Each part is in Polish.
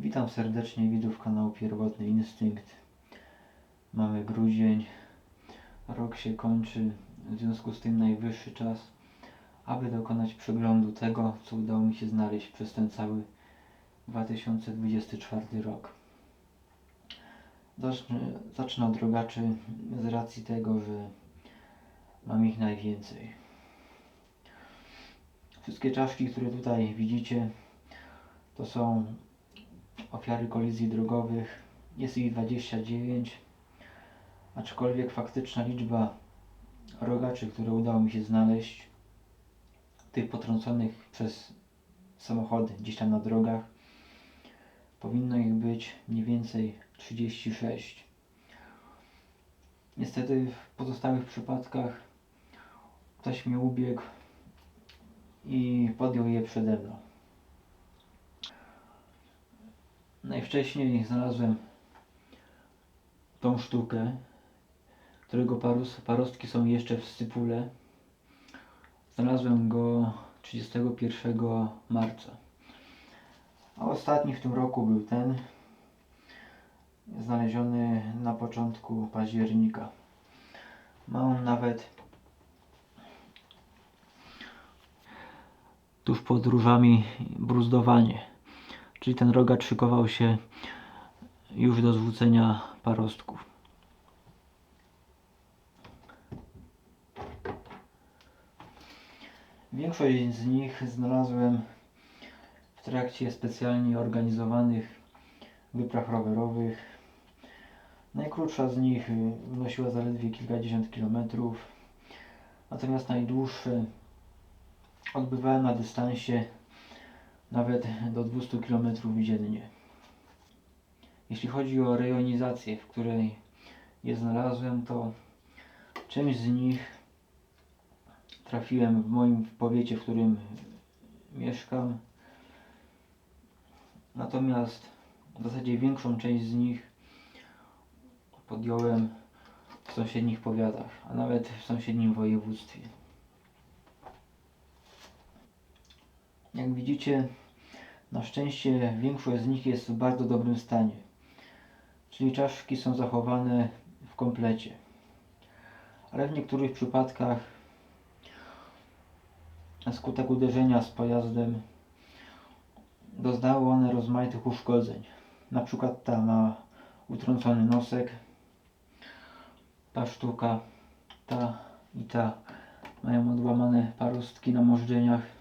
Witam serdecznie widzów kanału Pierwotny Instynkt. Mamy grudzień, rok się kończy, w związku z tym najwyższy czas, aby dokonać przeglądu tego, co udało mi się znaleźć przez ten cały 2024 rok. Zacznę, zacznę od rogaczy z racji tego, że mam ich najwięcej. Wszystkie czaszki, które tutaj widzicie, to są ofiary kolizji drogowych. Jest ich 29, aczkolwiek faktyczna liczba rogaczy, które udało mi się znaleźć, tych potrąconych przez samochody gdzieś tam na drogach, powinno ich być mniej więcej 36. Niestety w pozostałych przypadkach ktoś mnie ubiegł i podjął je przede mną. Najwcześniej znalazłem tą sztukę, którego parostki są jeszcze w stypule. Znalazłem go 31 marca. A ostatni w tym roku był ten, znaleziony na początku października. Ma on nawet tuż pod różami bruzdowanie. Czyli ten rogacz szykował się już do zwrócenia parostków. Większość z nich znalazłem w trakcie specjalnie organizowanych wypraw rowerowych. Najkrótsza z nich wynosiła zaledwie kilkadziesiąt kilometrów, natomiast najdłuższe odbywałem na dystansie nawet do 200 km dziennie. Jeśli chodzi o rejonizację, w której je znalazłem, to część z nich trafiłem w moim powiecie, w którym mieszkam. Natomiast w zasadzie większą część z nich podjąłem w sąsiednich powiatach, a nawet w sąsiednim województwie. Jak widzicie, na szczęście większość z nich jest w bardzo dobrym stanie. Czyli czaszki są zachowane w komplecie. Ale w niektórych przypadkach na skutek uderzenia z pojazdem doznały one rozmaitych uszkodzeń. Na przykład ta ma utrącony nosek, ta sztuka, ta i ta mają odłamane parostki na możdżeniach,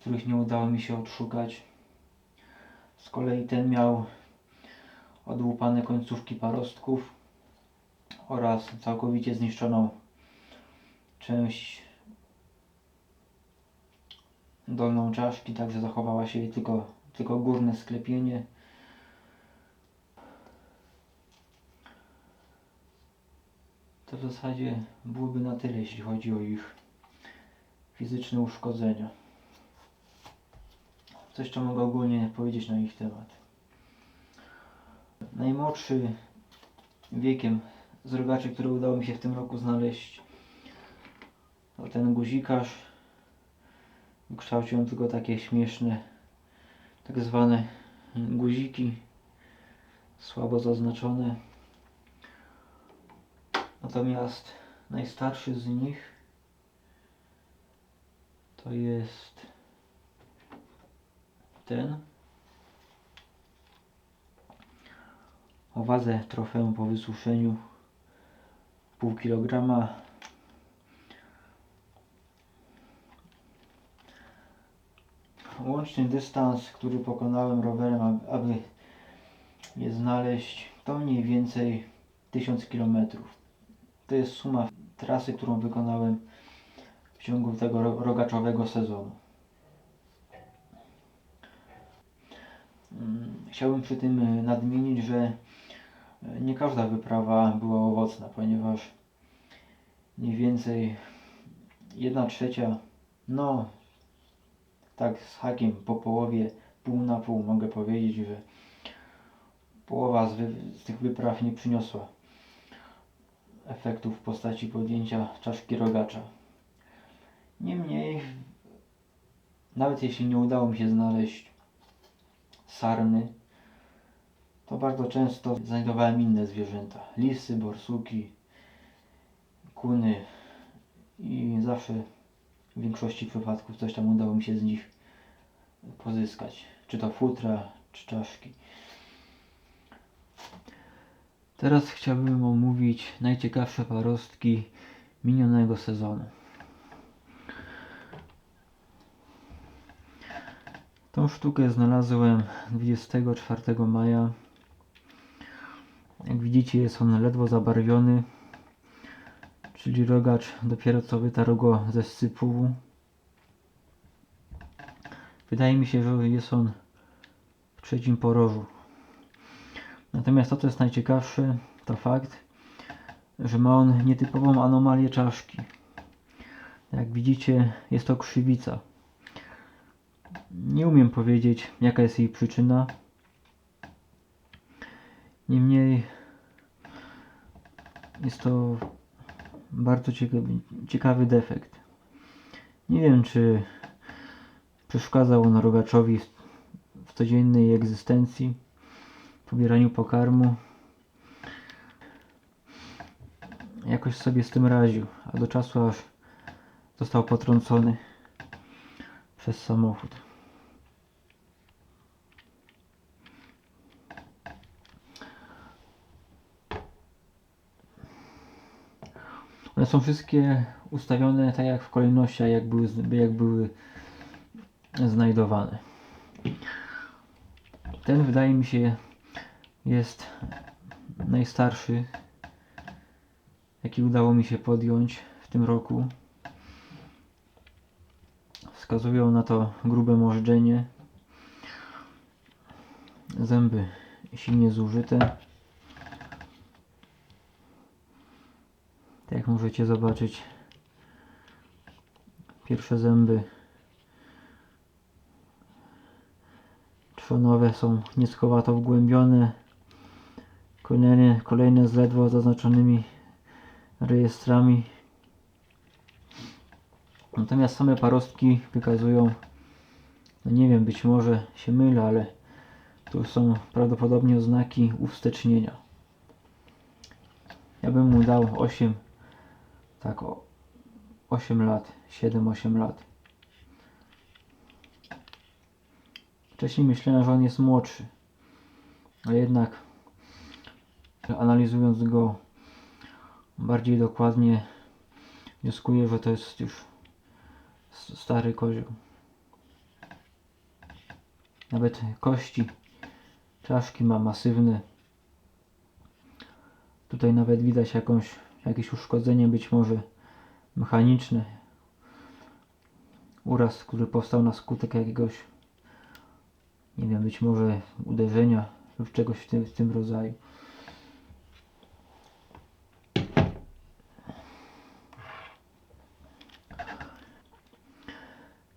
których nie udało mi się odszukać. Z kolei ten miał odłupane końcówki parostków oraz całkowicie zniszczoną część dolną czaszki, także zachowała się jej tylko, tylko górne sklepienie. To w zasadzie byłoby na tyle, jeśli chodzi o ich fizyczne uszkodzenia. Co jeszcze mogę ogólnie powiedzieć na ich temat? Najmłodszy wiekiem z rogaczy, który udało mi się w tym roku znaleźć, to ten guzikarz. Kształciłem tylko takie śmieszne, tak zwane guziki, słabo zaznaczone. Natomiast najstarszy z nich to jest ten o wadze trofeum po wysuszeniu pół kilograma łączny dystans, który pokonałem rowerem, aby- je znaleźć, to mniej więcej 1000 km. To jest suma trasy, którą wykonałem w ciągu tego ro- rogaczowego sezonu. Chciałbym przy tym y, nadmienić, że y, nie każda wyprawa była owocna, ponieważ mniej więcej 1 trzecia, no tak z hakiem po połowie, pół na pół mogę powiedzieć, że połowa z, z tych wypraw nie przyniosła efektów w postaci podjęcia czaszki rogacza. Niemniej, nawet jeśli nie udało mi się znaleźć sarny, to bardzo często znajdowałem inne zwierzęta. Lisy, borsuki, kuny i zawsze w większości przypadków coś tam udało mi się z nich pozyskać. Czy to futra, czy czaszki. Teraz chciałbym omówić najciekawsze parostki minionego sezonu. Tą sztukę znalazłem 24 maja. Jak widzicie jest on ledwo zabarwiony, czyli rogacz dopiero co wytarł go ze sypu. Wydaje mi się, że jest on w trzecim porożu. Natomiast to, co jest najciekawsze, to fakt, że ma on nietypową anomalię czaszki. Jak widzicie, jest to krzywica. Nie umiem powiedzieć, jaka jest jej przyczyna. Niemniej jest to bardzo ciekawy, ciekawy defekt. Nie wiem, czy przeszkadzał on rogaczowi w codziennej egzystencji, pobieraniu pokarmu. Jakoś sobie z tym raził, a do czasu aż został potrącony przez samochód. Są wszystkie ustawione tak jak w kolejności, jak były, jak były znajdowane. Ten wydaje mi się jest najstarszy, jaki udało mi się podjąć w tym roku. Wskazują na to grube możdżenie, zęby silnie zużyte. Tak jak możecie zobaczyć, pierwsze zęby trzonowe są nieskowato wgłębione. Kolejne, kolejne z ledwo zaznaczonymi rejestrami. Natomiast same parostki wykazują, no nie wiem, być może się mylę, ale tu są prawdopodobnie oznaki uwstecznienia. Ja bym mu dał 8, tak o 8 lat, 7-8 lat. Wcześniej myślałem, że on jest młodszy, ale jednak analizując go bardziej dokładnie wnioskuję, że to jest już stary kozioł. Nawet kości czaszki ma masywne. Tutaj nawet widać jakąś, jakieś uszkodzenie, być może mechaniczne. Uraz, który powstał na skutek jakiegoś, nie wiem, być może uderzenia lub czegoś w tym, w tym rodzaju.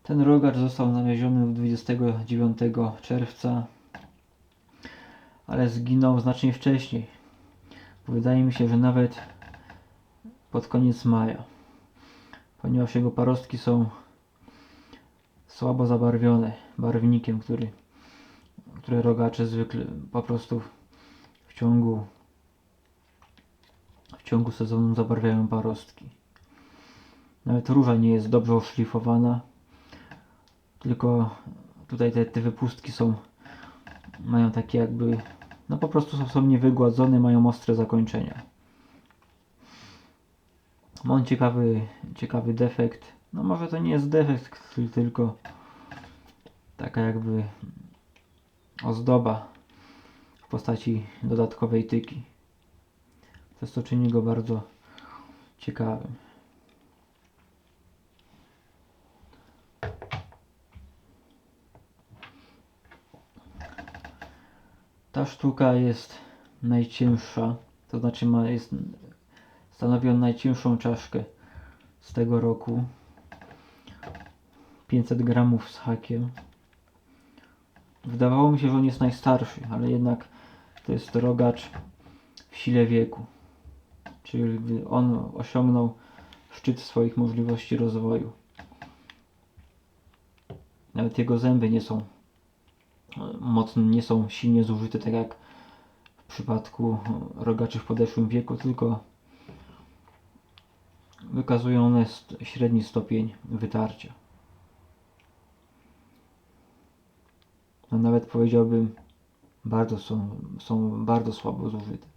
Ten rogacz został znaleziony 29 czerwca, ale zginął znacznie wcześniej. Wydaje mi się, że nawet pod koniec maja, ponieważ jego parostki są słabo zabarwione barwnikiem, który, które rogacze zwykle po prostu w ciągu w ciągu sezonu zabarwiają parostki. Nawet róża nie jest dobrze oszlifowana, tylko tutaj te, te wypustki są mają takie jakby no po prostu są, są niewygładzone, mają ostre zakończenia. Mam ciekawy, ciekawy defekt. No może to nie jest defekt, ty- tylko taka jakby ozdoba w postaci dodatkowej tyki. Jest to czyni go bardzo ciekawym. Ta sztuka jest najcięższa, to znaczy ma, jest, stanowi on najcięższą czaszkę z tego roku. 500 gramów z hakiem. Wydawało mi się, że on jest najstarszy, ale jednak to jest rogacz w sile wieku. Czyli on osiągnął szczyt swoich możliwości rozwoju. Nawet jego zęby nie są mocno, nie są silnie zużyte tak jak przypadku rogaczy w podeszłym wieku, tylko wykazują one średni stopień wytarcia. No nawet powiedziałbym, bardzo są, są bardzo słabo zużyte.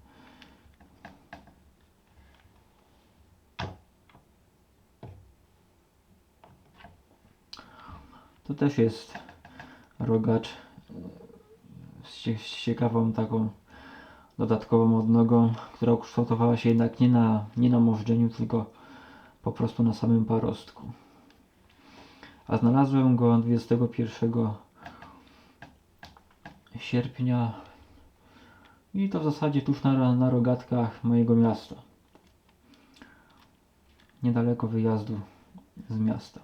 To też jest rogacz z ciekawą taką dodatkową odnogą, która ukształtowała się jednak nie na, nie na możdżeniu, tylko po prostu na samym parostku. A znalazłem go 21 sierpnia i to w zasadzie tuż na, na rogatkach mojego miasta. Niedaleko wyjazdu z miasta.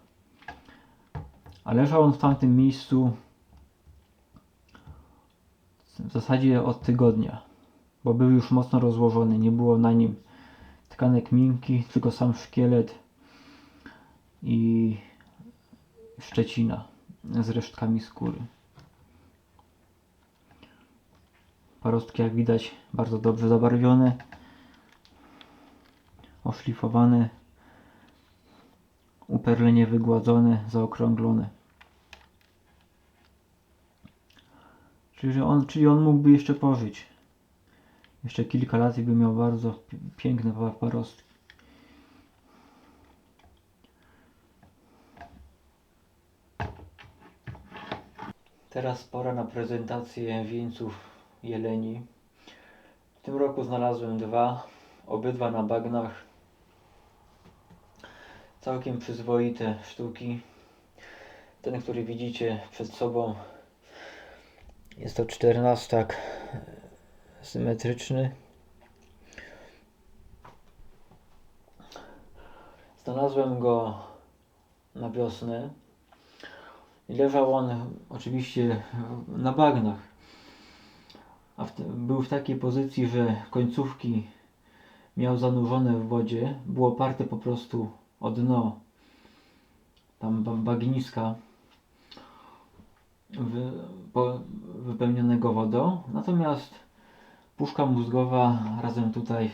A leżał on w tamtym miejscu w zasadzie od tygodnia, bo był już mocno rozłożony. Nie było na nim tkanek miękkich, tylko sam szkielet i szczecina z resztkami skóry. Parostki, jak widać, bardzo dobrze zabarwione, oszlifowane, uperlenie wygładzone, zaokrąglone. Czyli, że on, czyli on mógłby jeszcze pożyć. Jeszcze kilka lat i by miał bardzo pi- piękne pa- parostki. Teraz pora na prezentację wieńców jeleni. W tym roku znalazłem dwa, obydwa na bagnach. Całkiem przyzwoite sztuki. Ten, który widzicie przed sobą, jest to czternastak symetryczny. Znalazłem go na wiosnę leżał on oczywiście na bagnach. A w był w takiej pozycji, że końcówki miał zanurzone w wodzie, było oparte po prostu o dno tam ba- bagniska wypełnionego wodą. Natomiast puszka mózgowa razem tutaj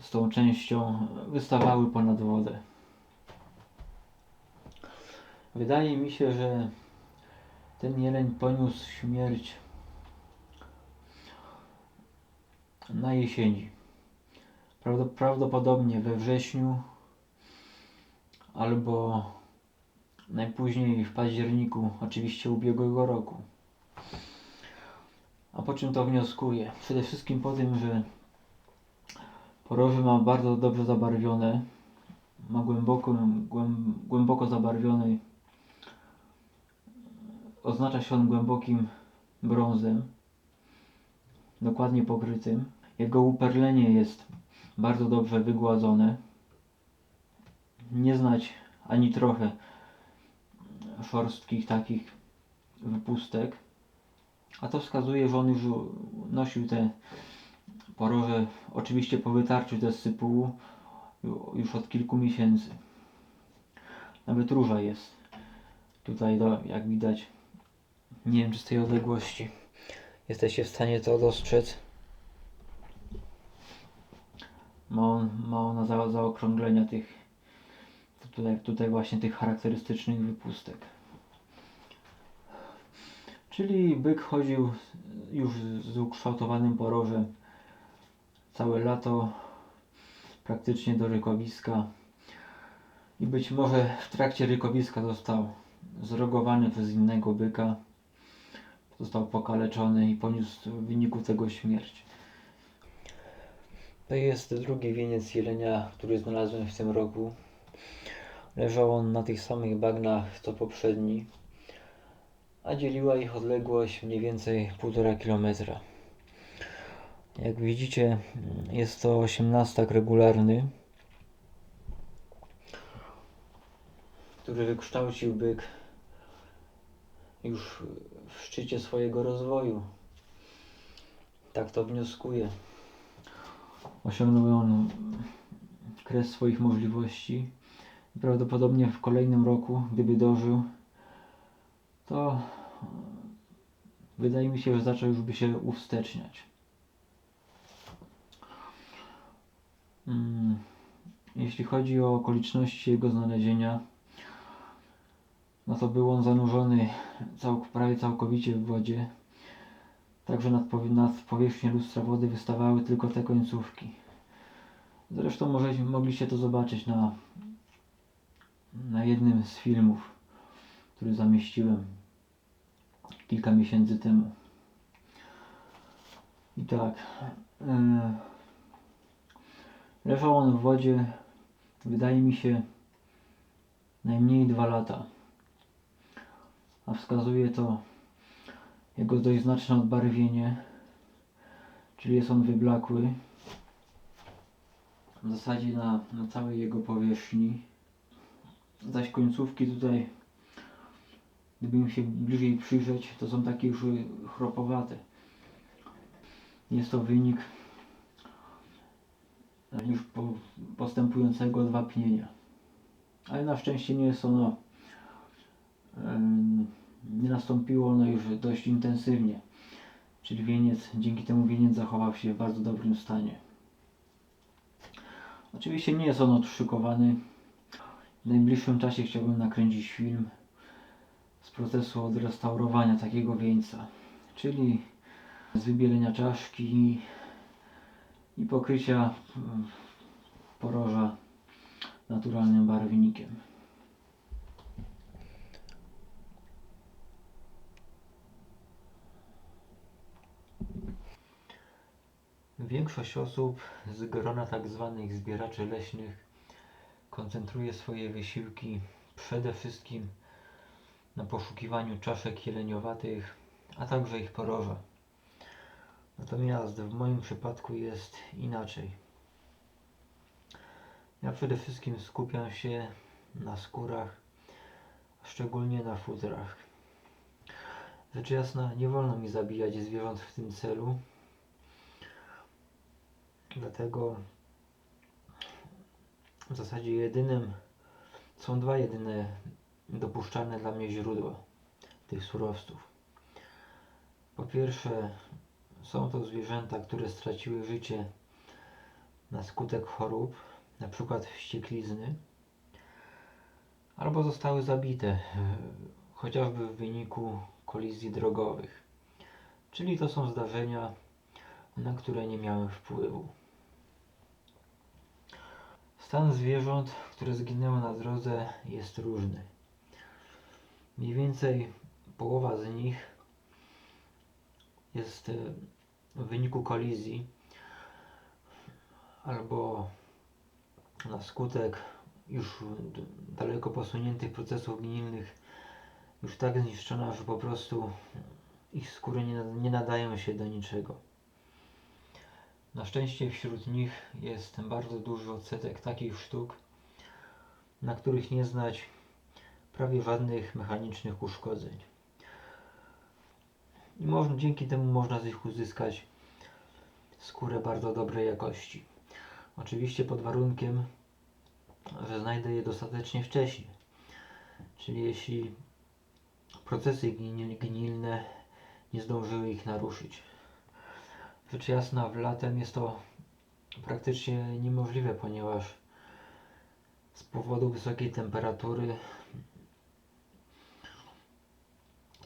z tą częścią wystawały ponad wodę. Wydaje mi się, że ten jeleń poniósł śmierć na jesieni. Prawdo- Prawdopodobnie we wrześniu albo najpóźniej w październiku, oczywiście ubiegłego roku. A po czym to wnioskuję? Przede wszystkim po tym, że porowy ma bardzo dobrze zabarwione, ma głęboko, głęb, głęboko zabarwiony, oznacza się on głębokim brązem, dokładnie pokrytym. Jego uperlenie jest bardzo dobrze wygładzone. Nie znać ani trochę szorstkich takich wypustek. A to wskazuje, że on już nosił te poroże, oczywiście po wytarciu ze sypułu, ju- już od kilku miesięcy. Nawet róża jest. Tutaj, do, jak widać, nie wiem czy z tej odległości jesteście w stanie to dostrzec. Ma, on, ma ona za, zaokrąglenia tych, tutaj, tutaj właśnie tych charakterystycznych wypustek. Czyli byk chodził już z ukształtowanym porożem całe lato praktycznie do rykowiska i być może w trakcie rykowiska został zrogowany przez innego byka, został pokaleczony i poniósł w wyniku tego śmierć. To jest drugi wieniec jelenia, który znalazłem w tym roku. Leżał on na tych samych bagnach co poprzedni, a dzieliła ich odległość mniej więcej 1,5 kilometra. Jak widzicie, jest to osiemnastak regularny, który wykształcił byk już w szczycie swojego rozwoju. Tak to wnioskuję. Osiągnął on kres swoich możliwości. Prawdopodobnie w kolejnym roku, gdyby dożył, to e, wydaje mi się, że zaczął już by się uwsteczniać. Mm, jeśli chodzi o okoliczności jego znalezienia, no to był on zanurzony całk prawie całkowicie w wodzie, także nad, powie nad lustra wody wystawały tylko te końcówki. Zresztą może, mogliście to zobaczyć na, na jednym z filmów który zamieściłem kilka miesięcy temu. I tak. e, leżał on w wodzie, wydaje mi się, najmniej dwa lata. A wskazuje to jego dość znaczne odbarwienie, czyli jest on wyblakły. W zasadzie na, na całej jego powierzchni. Zaś końcówki tutaj, gdyby im się bliżej przyjrzeć, to są takie już chropowate. Jest to wynik już po, postępującego odwapnienia. Ale na szczęście nie jest ono, nie nastąpiło ono już dość intensywnie. Czyli wieniec, dzięki temu wieniec zachował się w bardzo dobrym stanie. Oczywiście nie jest on odszykowany. W najbliższym czasie chciałbym nakręcić film z procesu odrestaurowania takiego wieńca, czyli z wybielenia czaszki i pokrycia poroża naturalnym barwnikiem. Większość osób z grona tzw. zbieraczy leśnych koncentruje swoje wysiłki przede wszystkim na poszukiwaniu czaszek jeleniowatych, a także ich poroża. Natomiast w moim przypadku jest inaczej. Ja przede wszystkim skupiam się na skórach, szczególnie na futrach. Rzecz jasna, nie wolno mi zabijać zwierząt w tym celu, dlatego w zasadzie jedynym, są dwa jedyne dopuszczalne dla mnie źródła tych surowców. Po pierwsze, są to zwierzęta, które straciły życie na skutek chorób, na przykład wścieklizny, albo zostały zabite, e, chociażby w wyniku kolizji drogowych. Czyli to są zdarzenia, na które nie miałem wpływu. Stan zwierząt, które zginęły na drodze, jest różny. Mniej więcej połowa z nich jest e, w wyniku kolizji albo na skutek już daleko posuniętych procesów gnilnych już tak zniszczona, że po prostu ich skóry nie, nie nadają się do niczego. Na szczęście wśród nich jest bardzo duży odsetek takich sztuk, na których nie znać prawie żadnych mechanicznych uszkodzeń. I można, dzięki temu można z nich uzyskać skórę bardzo dobrej jakości. Oczywiście pod warunkiem, że znajdę je dostatecznie wcześnie. Czyli jeśli procesy gnil- gnilne nie zdążyły ich naruszyć. Rzecz jasna, w latem jest to praktycznie niemożliwe, ponieważ z powodu wysokiej temperatury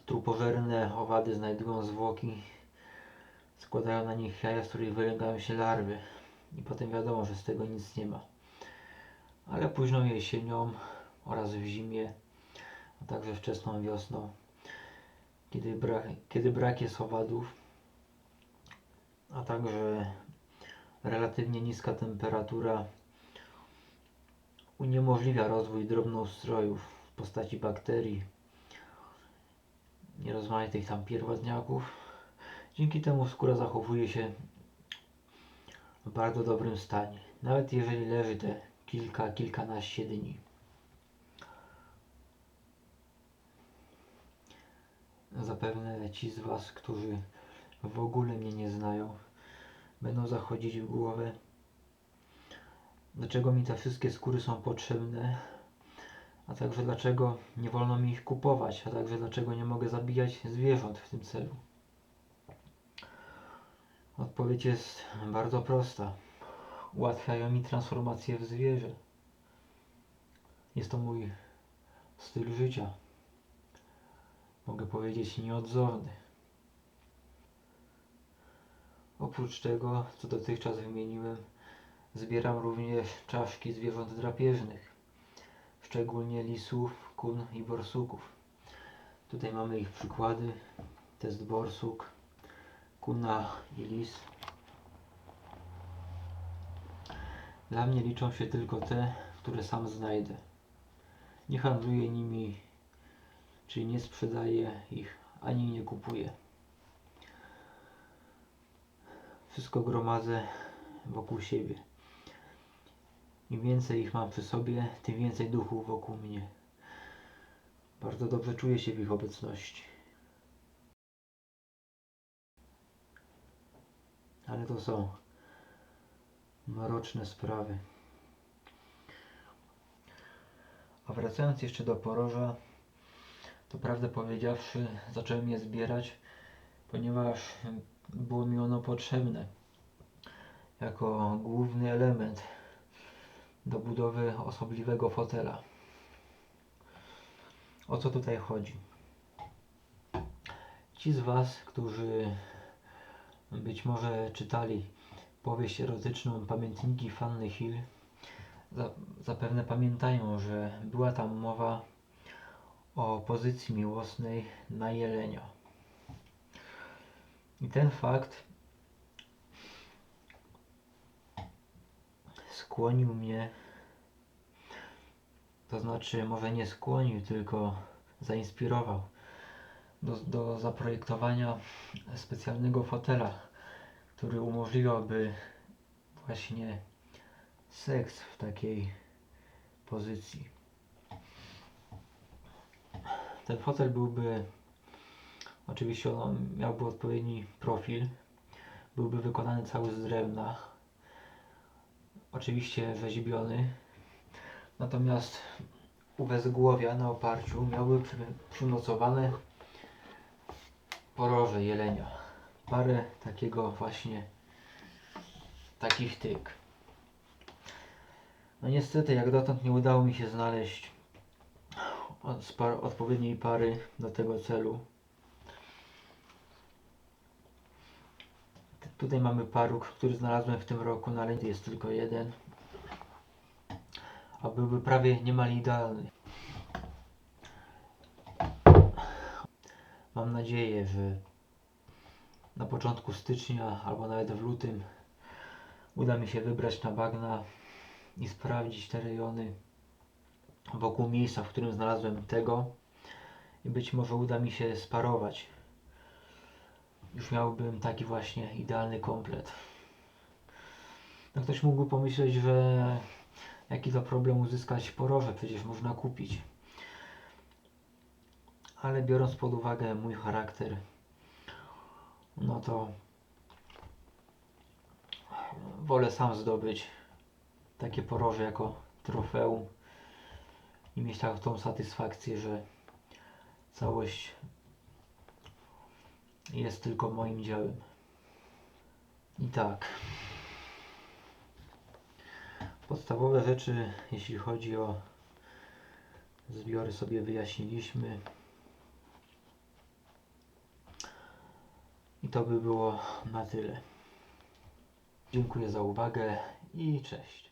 trupożerne owady znajdują zwłoki, składają na nich jaja, z których wylegają się larwy i potem wiadomo, że z tego nic nie ma. Ale późną jesienią oraz w zimie, a także wczesną wiosną, kiedy brak, kiedy brak jest owadów, a także relatywnie niska temperatura uniemożliwia rozwój drobnoustrojów w postaci bakterii, nierozmaitych tam pierwadniaków. Dzięki temu skóra zachowuje się w bardzo dobrym stanie, nawet jeżeli leży te kilka, kilkanaście dni. Zapewne ci z Was, którzy w ogóle mnie nie znają, będą zachodzić w głowę, dlaczego mi te wszystkie skóry są potrzebne, a także dlaczego nie wolno mi ich kupować, a także dlaczego nie mogę zabijać zwierząt w tym celu. Odpowiedź jest bardzo prosta. Ułatwiają mi transformację w zwierzę. Jest to mój styl życia. Mogę powiedzieć nieodzowny. Oprócz tego, co dotychczas wymieniłem, zbieram również czaszki zwierząt drapieżnych, szczególnie lisów, kun i borsuków. Tutaj mamy ich przykłady. Test borsuk, kuna i lis. Dla mnie liczą się tylko te, które sam znajdę. Nie handluję nimi, czyli nie sprzedaję ich, ani nie kupuję. Wszystko gromadzę wokół siebie. Im więcej ich mam przy sobie, tym więcej duchów wokół mnie. Bardzo dobrze czuję się w ich obecności. Ale to są mroczne sprawy. A wracając jeszcze do poroża, to prawdę powiedziawszy, zacząłem je zbierać, ponieważ było mi ono potrzebne jako główny element do budowy osobliwego fotela. O co tutaj chodzi? Ci z Was, którzy być może czytali powieść erotyczną Pamiętniki Fanny Hill, za, zapewne pamiętają, że była tam mowa o pozycji miłosnej na jelenia. I ten fakt skłonił mnie, to znaczy może nie skłonił, tylko zainspirował do, do zaprojektowania specjalnego fotela, który umożliwiałby właśnie seks w takiej pozycji. Ten fotel byłby, oczywiście on miałby odpowiedni profil, byłby wykonany cały z drewna, oczywiście rzeźbiony, natomiast u wezgłowia na oparciu miałby przy, przymocowane poroże jelenia. Parę takiego właśnie takich tyk. No niestety, jak dotąd nie udało mi się znaleźć odpowiedniej pary do tego celu. Tutaj mamy paruk, który znalazłem w tym roku, no ale jest tylko jeden. A byłby prawie niemal idealny. Mam nadzieję, że na początku stycznia albo nawet w lutym uda mi się wybrać na bagna i sprawdzić te rejony wokół miejsca, w którym znalazłem tego i być może uda mi się sparować. Już miałbym taki właśnie idealny komplet. No ktoś mógłby pomyśleć, że jaki to problem uzyskać poroże, przecież można kupić. Ale biorąc pod uwagę mój charakter, no to wolę sam zdobyć takie poroże jako trofeum i mieć tak tą satysfakcję, że całość jest tylko moim dziełem. I tak. Podstawowe rzeczy, jeśli chodzi o zbiory, sobie wyjaśniliśmy. I to by było na tyle. Dziękuję za uwagę i cześć.